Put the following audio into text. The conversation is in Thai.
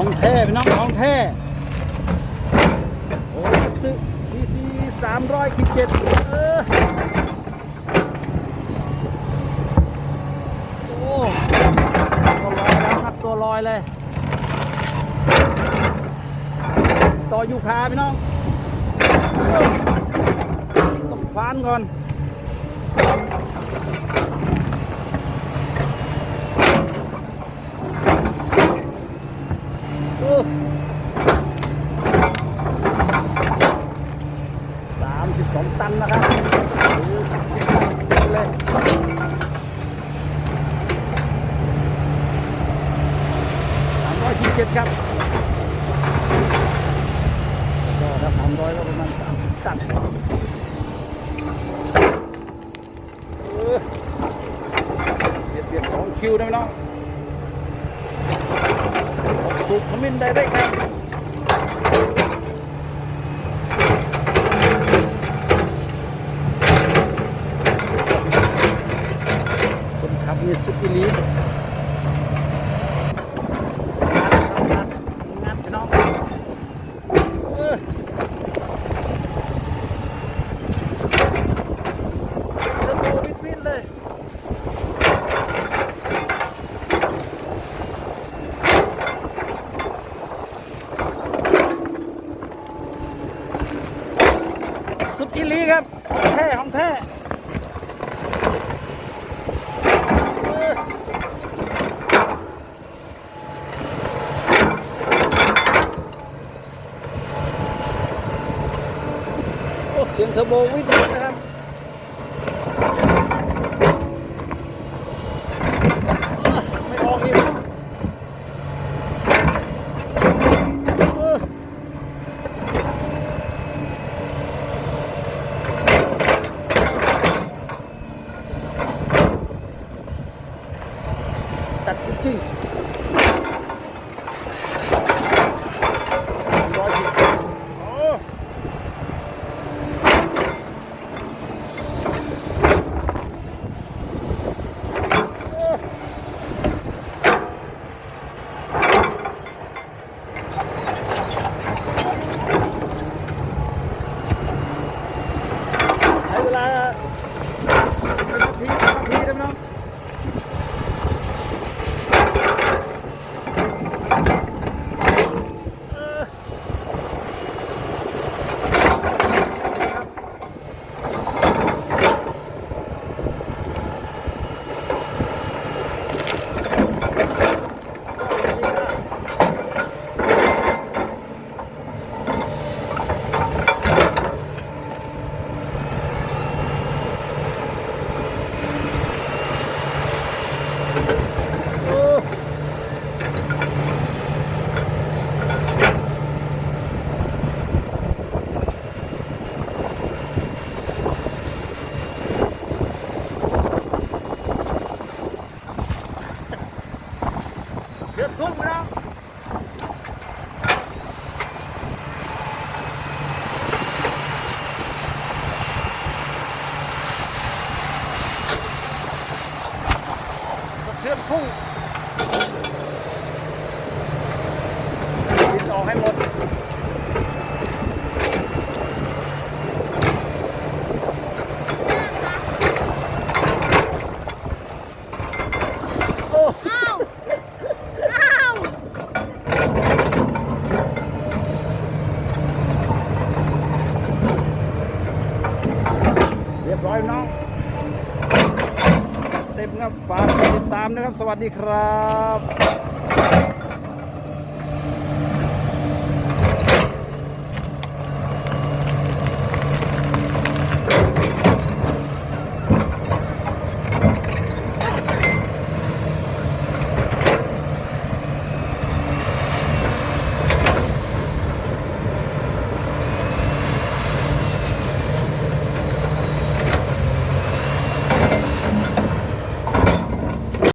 ของแท้พี่น้องของแท้โอ้ซื้อพีซีสามร้อยขีดเจ็ดเออโอ้ตัวลอยแล้วครับตัวลอยเลย ต่อยูคาพี่น้องต้องควานก่อน สองตันนะครับหรือสามสิบตันเลยสามร้อยยี่สิบครับก็ถ้าสามร้อยก็ประมาณสามสิบตันเออเบียดเบียดสองคิวได้ไหมน้องออกสูบขมิ้นได้ได้ครับ คนขับนี่สุดอีลีสุดอีหลีครับแท้ของแท้ โอ้ เสียงเทอร์โบวิ่งนะครับไม่ออกอีกเออจัดจริงๆสามร้อยสิบโอ้ ใช้เวลาหนึ่งนาทีสองนาทีนะน้องเออโอ้เกือบทุ่มแล้ว สะเทือนพุ่งบินออกให้หมดโอ้อ้าวอ้าวเรียบร้อยน้อง เต็มครับฝากติดตามนะครับ สวัสดีครับ